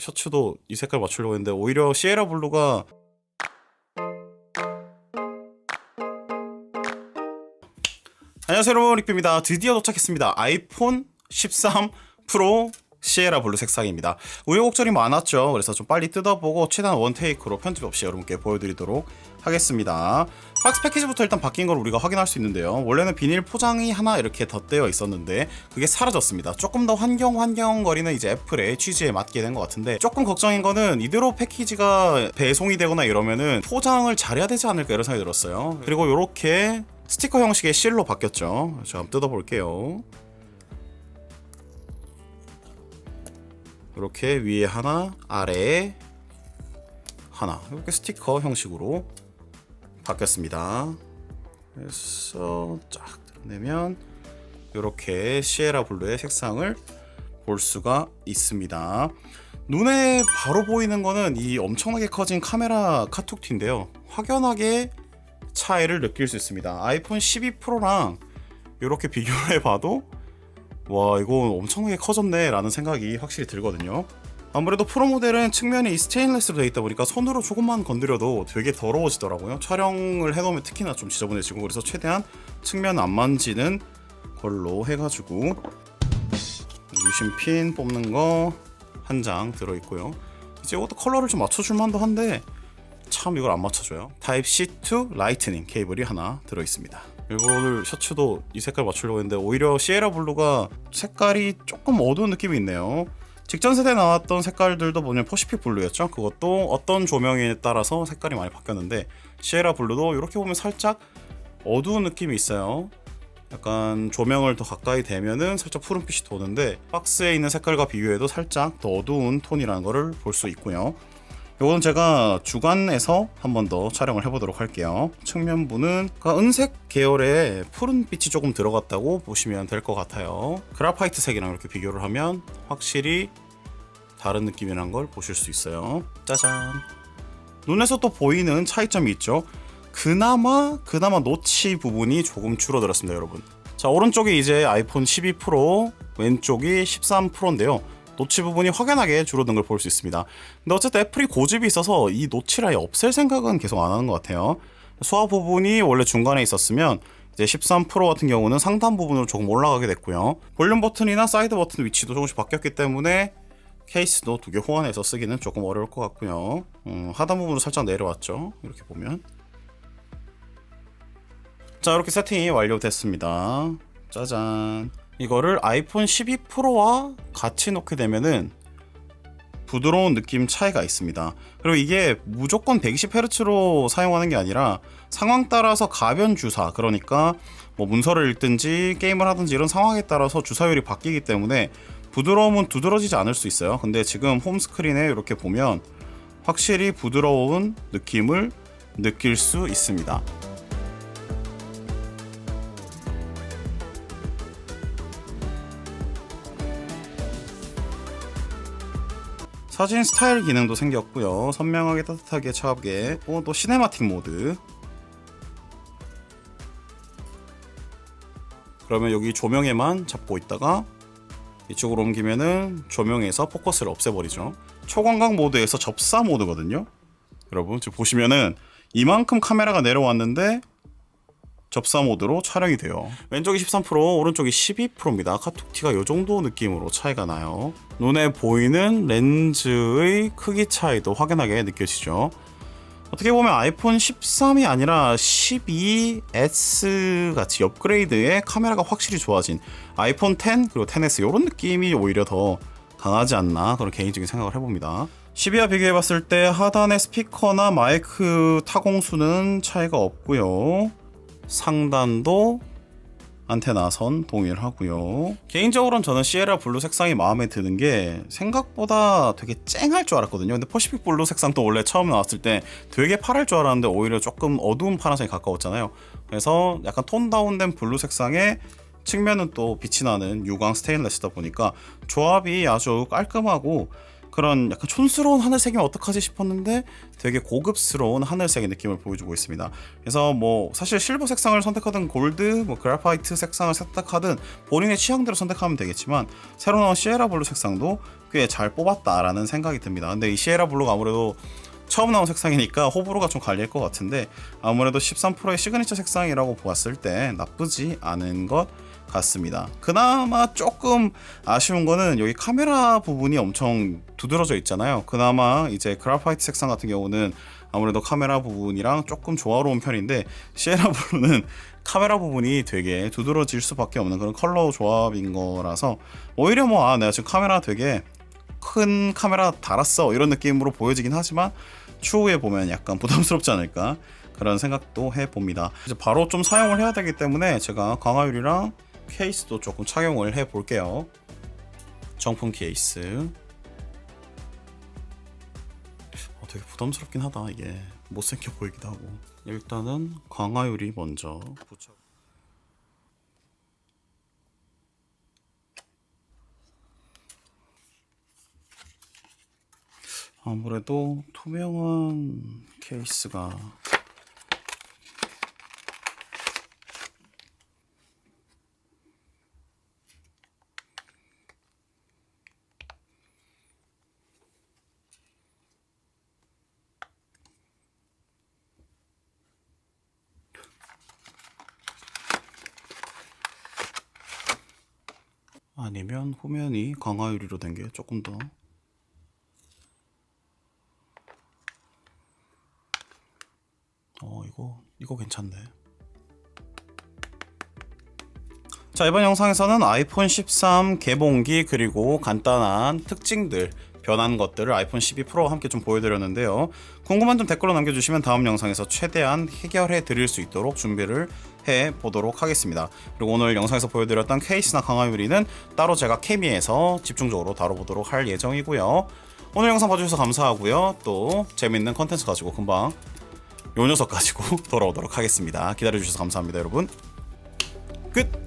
셔츠도 이 색깔 맞추려고 했는데 오히려 시에라 블루가 안녕하세요 여러분. 릭뷰입니다. 드디어 도착했습니다. 아이폰 13 프로 시에라 블루 색상입니다. 우여곡절이 많았죠. 그래서 좀 빨리 뜯어보고 최대한 원테이크로 편집 없이 여러분께 보여드리도록 하겠습니다. 박스 패키지부터 일단 바뀐 걸 우리가 확인할 수 있는데요. 원래는 비닐 포장이 하나 이렇게 덧대어 있었는데 그게 사라졌습니다. 조금 더 환경 환경거리는 이제 애플의 취지에 맞게 된 것 같은데 조금 걱정인 거는 이대로 패키지가 배송이 되거나 이러면은 포장을 잘해야 되지 않을까 이런 생각이 들었어요. 그리고 이렇게 스티커 형식의 실로 바뀌었죠. 자 한번 뜯어볼게요. 이렇게 위에 하나 아래에 하나. 이렇게 스티커 형식으로 바뀌었습니다. 그래서 쫙 드러내면 이렇게 시에라 블루의 색상을 볼 수가 있습니다. 눈에 바로 보이는 거는 이 엄청나게 커진 카메라 카툭티인데요. 확연하게 차이를 느낄 수 있습니다. 아이폰 12 프로랑 이렇게 비교를 해봐도 와 이거 엄청나게 커졌네 라는 생각이 확실히 들거든요 아무래도 프로 모델은 측면이 이 스테인레스로 되어 있다 보니까 손으로 조금만 건드려도 되게 더러워지더라고요. 촬영을 해놓으면 특히나 좀 지저분해지고 그래서 최대한 측면 안 만지는 걸로 해가지고 유심핀 뽑는 거 한 장 들어있고요. 이제 이것도 컬러를 좀 맞춰줄 만도 한데 참 이걸 안 맞춰줘요. 타입 C2 라이트닝 케이블이 하나 들어있습니다. 일부러 오늘 셔츠도 이 색깔 맞추려고 했는데 오히려 시에라 블루가 색깔이 조금 어두운 느낌이 있네요 직전 세대에 나왔던 색깔들도 뭐냐면 퍼시픽 블루였죠. 그것도 어떤 조명에 따라서 색깔이 많이 바뀌었는데 시에라 블루도 이렇게 보면 살짝 어두운 느낌이 있어요. 약간 조명을 더 가까이 대면은 살짝 푸른빛이 도는데 박스에 있는 색깔과 비교해도 살짝 더 어두운 톤이라는 것을 볼수 있고요 요거는 제가 주간에서 한 번 더 촬영을 해보도록 할게요. 측면부는 은색 계열의 푸른 빛이 조금 들어갔다고 보시면 될 것 같아요. 그라파이트 색이랑 이렇게 비교를 하면 확실히 다른 느낌이라는 걸 보실 수 있어요. 짜잔. 눈에서 또 보이는 차이점이 있죠. 그나마 그나마 노치 부분이 조금 줄어들었습니다, 여러분. 자 오른쪽이 이제 아이폰 12 프로, 왼쪽이 13 프로인데요. 노치 부분이 확연하게 줄어든 걸 볼 수 있습니다. 근데 어쨌든 애플이 고집이 있어서 이 노치를 아예 없앨 생각은 계속 안 하는 것 같아요. 수화 부분이 원래 중간에 있었으면 이제 13 프로 같은 경우는 상단 부분으로 조금 올라가게 됐고요. 볼륨 버튼이나 사이드 버튼 위치도 조금씩 바뀌었기 때문에 케이스도 두 개 호환해서 쓰기는 조금 어려울 것 같고요. 음, 하단 부분으로 살짝 내려왔죠. 이렇게 보면. 자 이렇게 세팅이 완료됐습니다. 짜잔. 이거를 아이폰 12 프로와 같이 놓게 되면은 부드러운 느낌 차이가 있습니다. 그리고 이게 무조건 120Hz로 사용하는 게 아니라 상황 따라서 가변 주사 그러니까 뭐 문서를 읽든지 게임을 하든지 이런 상황에 따라서 주사율이 바뀌기 때문에 부드러움은 두드러지지 않을 수 있어요. 근데 지금 홈 스크린에 이렇게 보면 확실히 부드러운 느낌을 느낄 수 있습니다. 사진 스타일 기능도 생겼고요. 선명하게 따뜻하게 차갑게 어, 또 시네마틱 모드 그러면 여기 조명에만 잡고 있다가 이쪽으로 옮기면은 조명에서 포커스를 없애버리죠. 초광각 모드에서 접사 모드거든요. 여러분 지금 보시면은 이만큼 카메라가 내려왔는데 접사 모드로 촬영이 돼요. 왼쪽이 13%, 오른쪽이 12%입니다. 카툭티가 이 정도 느낌으로 차이가 나요. 눈에 보이는 렌즈의 크기 차이도 확연하게 느껴지죠. 어떻게 보면 아이폰 13이 아니라 12S 같이 업그레이드의 카메라가 확실히 좋아진 아이폰 10 그리고 10S 이런 느낌이 오히려 더 강하지 않나 그런 개인적인 생각을 해봅니다. 12와 비교해봤을 때 하단의 스피커나 마이크 타공수는 차이가 없고요. 상단도 안테나 선 동일하고요. 개인적으로는 저는 시에라 블루 색상이 마음에 드는 게 생각보다 되게 쨍할 줄 알았거든요. 근데 퍼시픽 블루 색상도 원래 처음 나왔을 때 되게 파랄 줄 알았는데 오히려 조금 어두운 파란색에 가까웠잖아요. 그래서 약간 톤 다운된 블루 색상에 측면은 또 빛이 나는 유광 스테인레스다 보니까 조합이 아주 깔끔하고 그런 약간 촌스러운 하늘색이면 어떡하지 싶었는데 되게 고급스러운 하늘색의 느낌을 보여주고 있습니다. 그래서 뭐 사실 실버 색상을 선택하든 골드, 뭐 그래파이트 색상을 선택하든 본인의 취향대로 선택하면 되겠지만 새로 나온 시에라 블루 색상도 꽤 잘 뽑았다라는 생각이 듭니다. 근데 이 시에라 블루가 아무래도 처음 나온 색상이니까 호불호가 좀 갈릴 것 같은데 아무래도 13%의 시그니처 색상이라고 보았을 때 나쁘지 않은 것 같습니다. 그나마 조금 아쉬운 거는 여기 카메라 부분이 엄청 두드러져 있잖아요. 그나마 이제 그라파이트 색상 같은 경우는 아무래도 카메라 부분이랑 조금 조화로운 편인데 시에라 블루는 카메라 부분이 되게 두드러질 수밖에 없는 그런 컬러 조합인 거라서 오히려 뭐 아 내가 지금 카메라 되게 큰 카메라 달았어 이런 느낌으로 보여지긴 하지만 추후에 보면 약간 부담스럽지 않을까 그런 생각도 해봅니다. 이제 바로 좀 사용을 해야 되기 때문에 제가 강화율이랑 케이스도 조금 착용을 해 볼게요. 정품 케이스. 어, 되게 부담스럽긴 하다 이게 못생겨 보이기도 하고 일단은 강화율이 먼저 붙여. 아무래도 투명한 케이스가 아니면 후면이 강화 유리로 된 게 조금 더 어 이거 이거 괜찮네. 자 이번 영상에서는 아이폰 13 개봉기 그리고 간단한 특징들 변한 것들을 아이폰 12 프로와 함께 좀 보여드렸는데요. 궁금한 점 댓글로 남겨주시면 다음 영상에서 최대한 해결해 드릴 수 있도록 준비를 해 보도록 하겠습니다. 그리고 오늘 영상에서 보여드렸던 케이스나 강화유리는 따로 제가 케미에서 집중적으로 다뤄보도록 할 예정이고요. 오늘 영상 봐주셔서 감사하고요. 또 재밌는 컨텐츠 가지고 금방 요 녀석 가지고 돌아오도록 하겠습니다. 기다려주셔서 감사합니다, 여러분. 끝!